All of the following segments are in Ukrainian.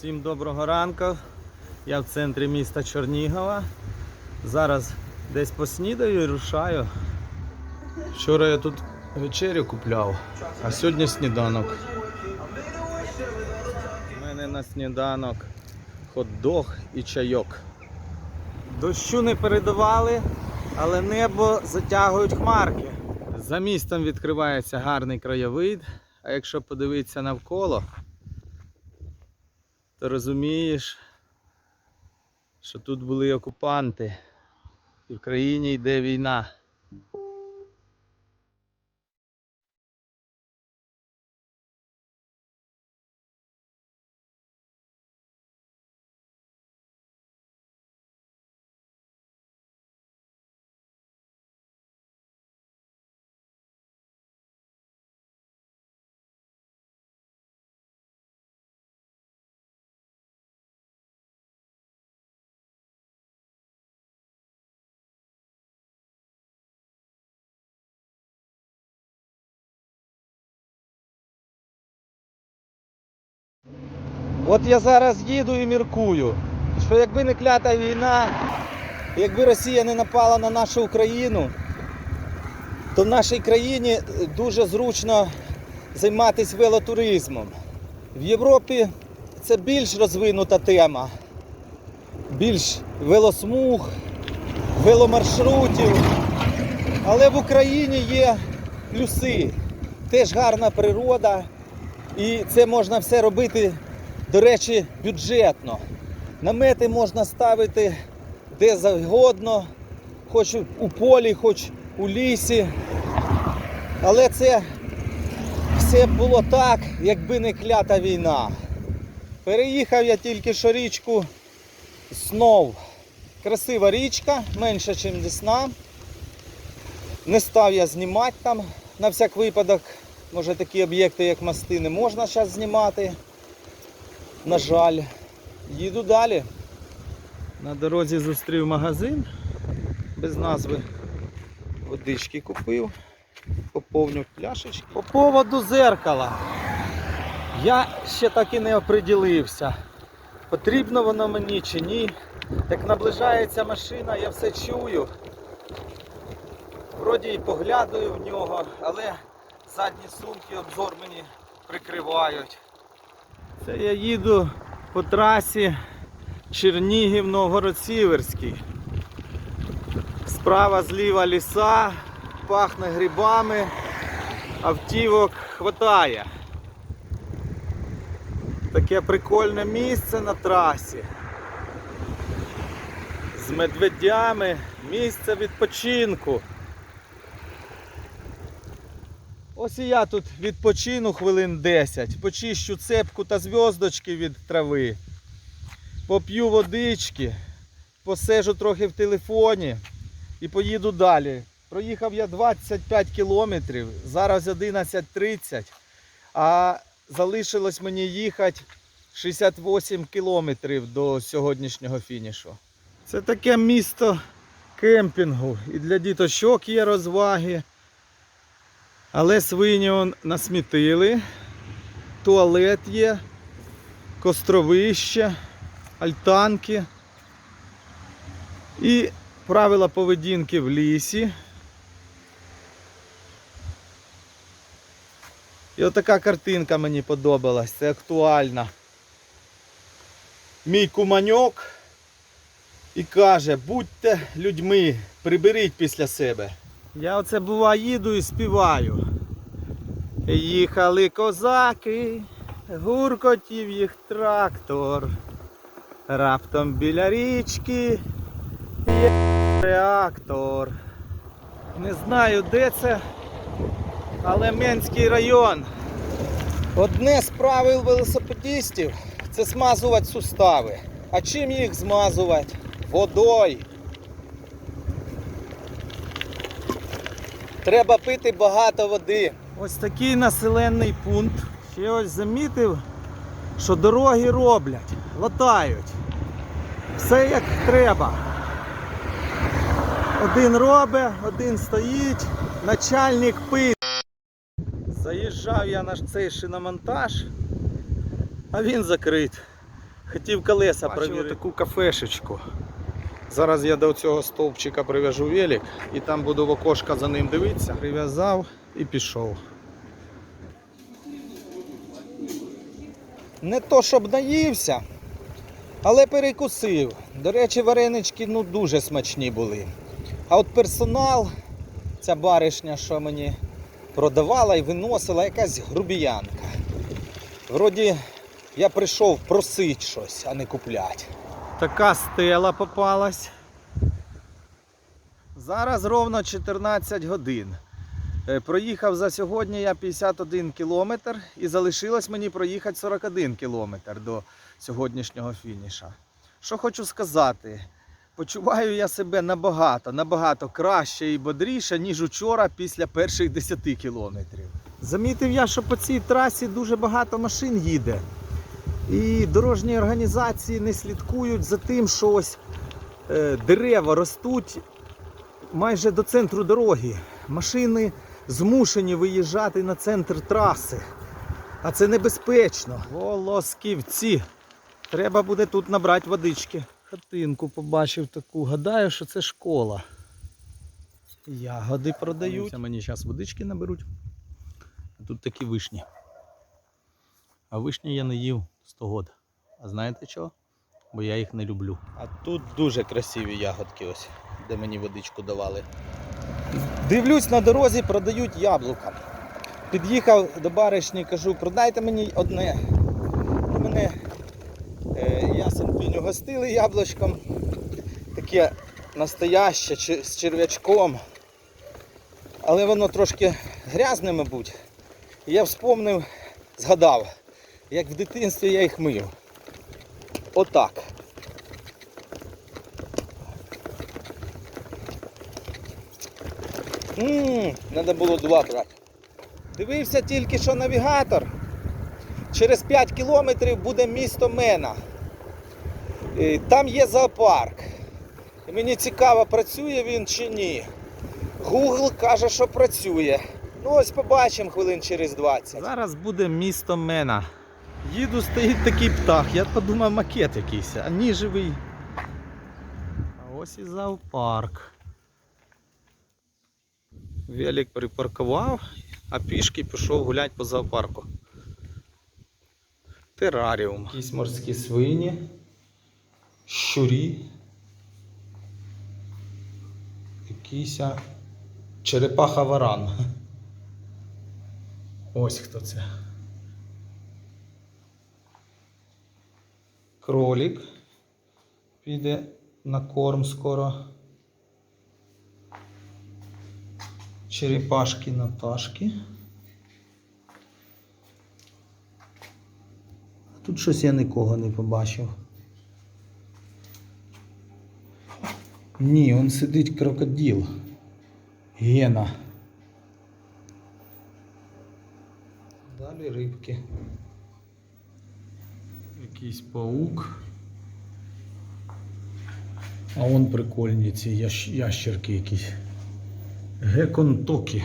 Всім доброго ранку. Я в центрі міста Чернігова. Зараз десь поснідаю і рушаю. Вчора я тут вечерю купляв, а сьогодні сніданок. У мене на сніданок хот-дог і чайок. Дощу не передавали, але небо затягують хмарки. За містом відкривається гарний краєвид, а якщо подивитися навколо, то розумієш, що тут були окупанти і в країні йде війна. От я зараз їду і міркую, що якби не клята війна, якби Росія не напала на нашу Україну, то в нашій країні дуже зручно займатися велотуризмом. В Європі це більш розвинута тема, більш велосмуг, веломаршрутів. Але в Україні є плюси. Теж гарна природа, і це можна все робити, до речі, бюджетно. Намети можна ставити де завгодно, хоч у полі, хоч у лісі. Але це все було так, якби не клята війна. Переїхав я тільки що річку Снов. Красива річка, менша, ніж Десна. Не став я знімати там на всяк випадок. Може такі об'єкти, як мости, не можна зараз знімати. На жаль. Їду далі. На дорозі зустрів магазин без назви. Водички купив. Поповню пляшечки. По поводу зеркала. Я ще так і не оприділився. Потрібно воно мені чи ні. Як наближається машина, я все чую. Вроді і поглядаю в нього, але задні сумки обзор мені прикривають. Це я їду по трасі Чернігів Новгород-Сіверський. Справа зліва ліса, пахне грибами, автівок хватає. Таке прикольне місце на трасі. З медведями, місце відпочинку. Ось і я тут відпочину хвилин 10, почищу цепку та зв'язочки від трави, поп'ю водички, посежу трохи в телефоні і поїду далі. Проїхав я 25 кілометрів, зараз 11.30, а залишилось мені їхати 68 кілометрів до сьогоднішнього фінішу. Це таке місто кемпінгу. І для діточок є розваги. Але свині он насмітили, туалет є, костровище, альтанки і правила поведінки в лісі. І отака картинка мені подобалась, це актуальна. Мій куманьок і каже, будьте людьми, приберіть після себе. Я оце бува їду і співаю. Їхали козаки, гуркотів їх трактор. Раптом біля річки є реактор. Не знаю де це, але Менський район. Одне з правил велосипедистів це смазувати сустави. А чим їх змазувати? Водою. Треба пити багато води. Ось такий населений пункт. Ще ось замітив, що дороги роблять, латають. Все як треба. Один робить, один стоїть, начальник пить. Заїжджав я на цей шиномонтаж, а він закрит. Хотів колеса Бачили перевірити. таку кафешечку. Зараз я до цього стовпчика прив'яжу велик і там буду в окошко за ним дивитися. Прив'язав і пішов. Не то, щоб наївся, але перекусив. До речі, варенички ну, дуже смачні були. А от персонал, ця баришня, що мені продавала і виносила, якась грубіянка. Вроді я прийшов просить щось, а не куплять. Така стела попалась. Зараз ровно 14 годин. Е, Проїхав за сьогодні я 51 кілометр і залишилось мені проїхати 41 кілометр до сьогоднішнього фініша. Що хочу сказати, почуваю я себе набагато, набагато краще і бодріше, ніж учора після перших 10 кілометрів. Замітив я, що по цій трасі дуже багато машин їде. І дорожні організації не слідкують за тим, що ось е, дерева ростуть майже до центру дороги. Машини змушені виїжджати на центр траси. А це небезпечно. Волосківці. Треба буде тут набрати водички. Хатинку побачив таку. Гадаю, що це школа. Ягоди продають. Мені зараз водички наберуть. А тут такі вишні. А вишні я не їв 100 год. А знаєте чого? Бо я їх не люблю. А тут дуже красиві ягодки ось, де мені водичку давали. Дивлюсь, на дорозі продають яблука. Під'їхав до баришні, кажу, продайте мені одне. Мене е, ясен пінь угостили яблучком. Таке настояще з черв'ячком. Але воно трошки грязне, мабуть. І я вспомнив, згадав, як в дитинстві я їх мив. Отак. Ммм, треба було два брати. Дивився тільки що навігатор. Через 5 кілометрів буде місто Мена. Там є зоопарк. І мені цікаво, працює він чи ні. Google каже, що працює. Ну ось побачимо хвилин через 20. Зараз буде місто Мена. Їду, стоїть такий птах. Я подумав макет якийсь, а ні живий. А ось і зоопарк. Велик припаркував, а пішки пішов гуляти по зоопарку. Тераріум. Якісь морські свині, щурі. Якийсь черепаха варан. Ось хто це. Кролик піде на корм скоро. Черепашки Наташки. Тут щось я нікого не побачив. Ні, он сидить крокодил. Гена. Далі рибки. Якийсь паук. А он прикольні ці ящерки якісь. Гекон Токі.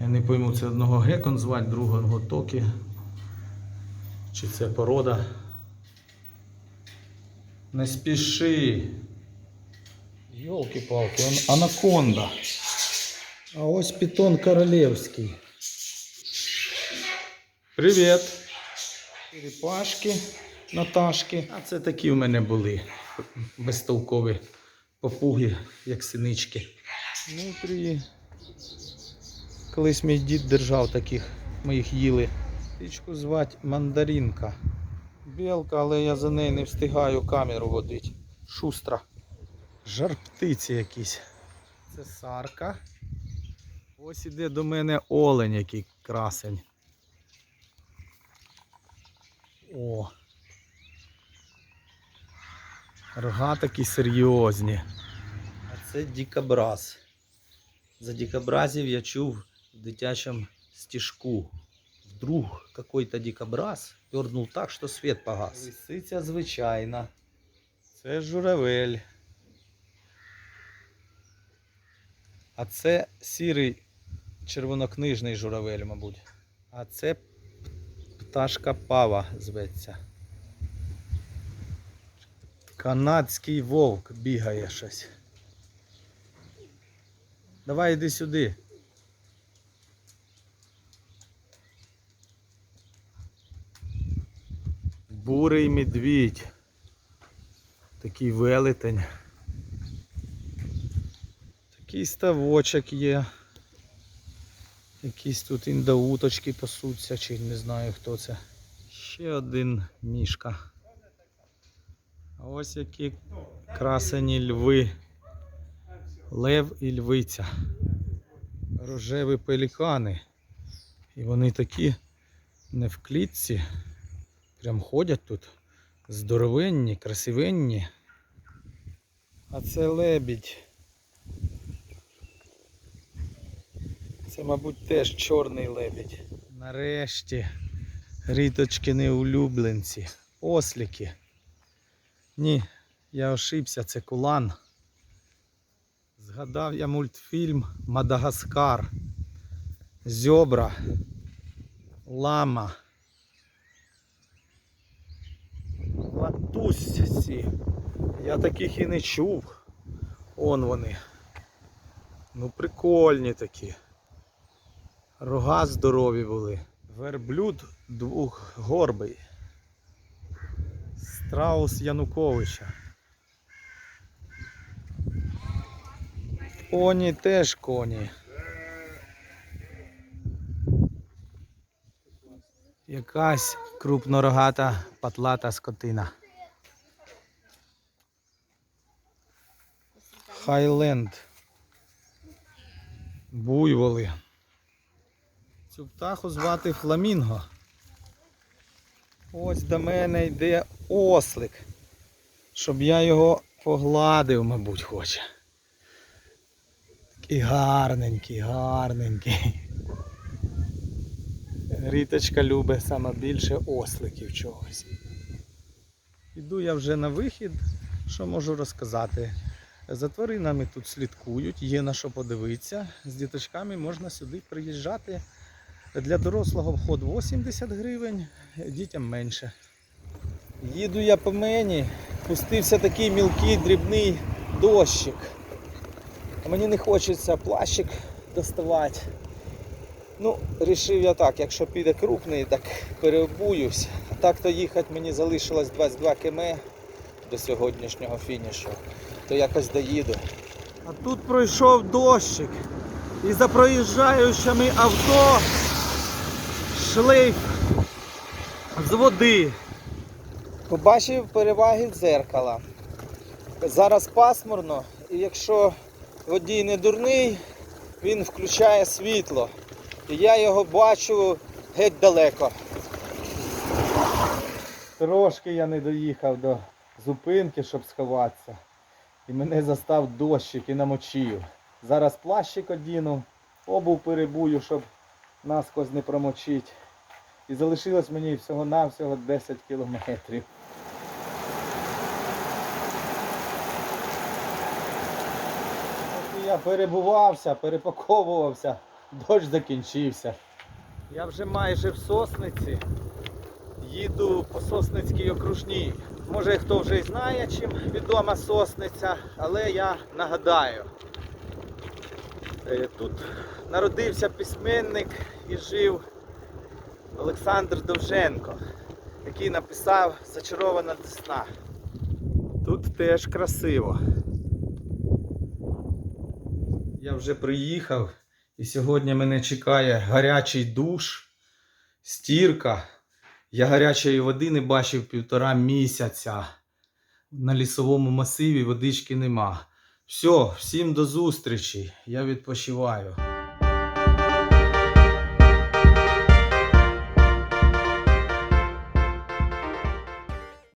Я не пойму, це одного гекон звати, другого Токі. Чи це порода? Не спіши. Йолки-палки, анаконда. А ось питон королевський. Привіт. Черепашки, Наташки. А це такі в мене були. Безтолкові попуги, як синички. Внутрі. Колись мій дід держав таких, ми їх їли. Птичку звати мандаринка. Білка, але я за нею не встигаю камеру водити. Шустра. Жар птиці якісь. Це сарка. Ось іде до мене олень, який красень. О. Рога такі серйозні. А це дікобраз. За дикобразів я чув в дитячому стіжку. Вдруг какой-то дикобраз пернув так, що світ погас. Лисиця звичайна. Це журавель. А це сірий червонокнижний журавель, мабуть. А це пташка пава зветься. Канадський вовк бігає щось. Давай іди сюди. Бурий медвідь. Такий велетень. Такий ставочок є. Якісь тут індауточки пасуться, чи не знаю хто це. Ще один мішка. А ось які красені льви. Лев і львиця. Рожеві пелікани. І вони такі не в клітці. Прям ходять тут. Здоровенні, красивенні. А це лебідь. Це, мабуть, теж чорний лебідь. Нарешті ріточкини улюбленці. Осліки. Ні, я ошибся, це кулан. Згадав я мультфільм Мадагаскар. Зьобра. Лама. Латусці. Я таких і не чув. Он вони. Ну прикольні такі. Рога здорові були. Верблюд двохгорбий. Страус Януковича. Коні теж коні. Якась крупнорогата патлата скотина. Хайленд. Буйволи. Цю птаху звати Фламінго. Ось до мене йде ослик. Щоб я його погладив, мабуть, хоче. Такий гарненький, гарненький. Ріточка любить саме більше осликів чогось. Іду я вже на вихід. Що можу розказати? За тваринами тут слідкують, є на що подивитися. З діточками можна сюди приїжджати. Для дорослого вход 80 гривень, дітям менше. Їду я по мені, пустився такий мілкий дрібний дощик. Мені не хочеться плащик доставати. Ну, рішив я так, якщо піде крупний, так переобуюсь. А так то їхати мені залишилось 22 км до сьогоднішнього фінішу, то якось доїду. А тут пройшов дощик. І за проїжджаючими авто шлейф з води. Побачив переваги дзеркала. Зараз пасмурно, і якщо водій не дурний, він включає світло. І я його бачу геть далеко. Трошки я не доїхав до зупинки, щоб сховатися. І мене застав дощик і намочив. Зараз плащик одіну, обув перебую, щоб наскось не промочить. І залишилось мені всього-навсього 10 кілометрів. Я перебувався, перепаковувався, дощ закінчився. Я вже майже в сосниці. Їду по Сосницькій окружній. Може хто вже й знає, чим відома сосниця, але я нагадаю. Е, Тут народився письменник і жив Олександр Довженко, який написав Зачарована Десна. Тут теж красиво. Я вже приїхав і сьогодні мене чекає гарячий душ, стірка. Я гарячої води не бачив півтора місяця. На лісовому масиві водички нема. Все, всім до зустрічі. Я відпочиваю.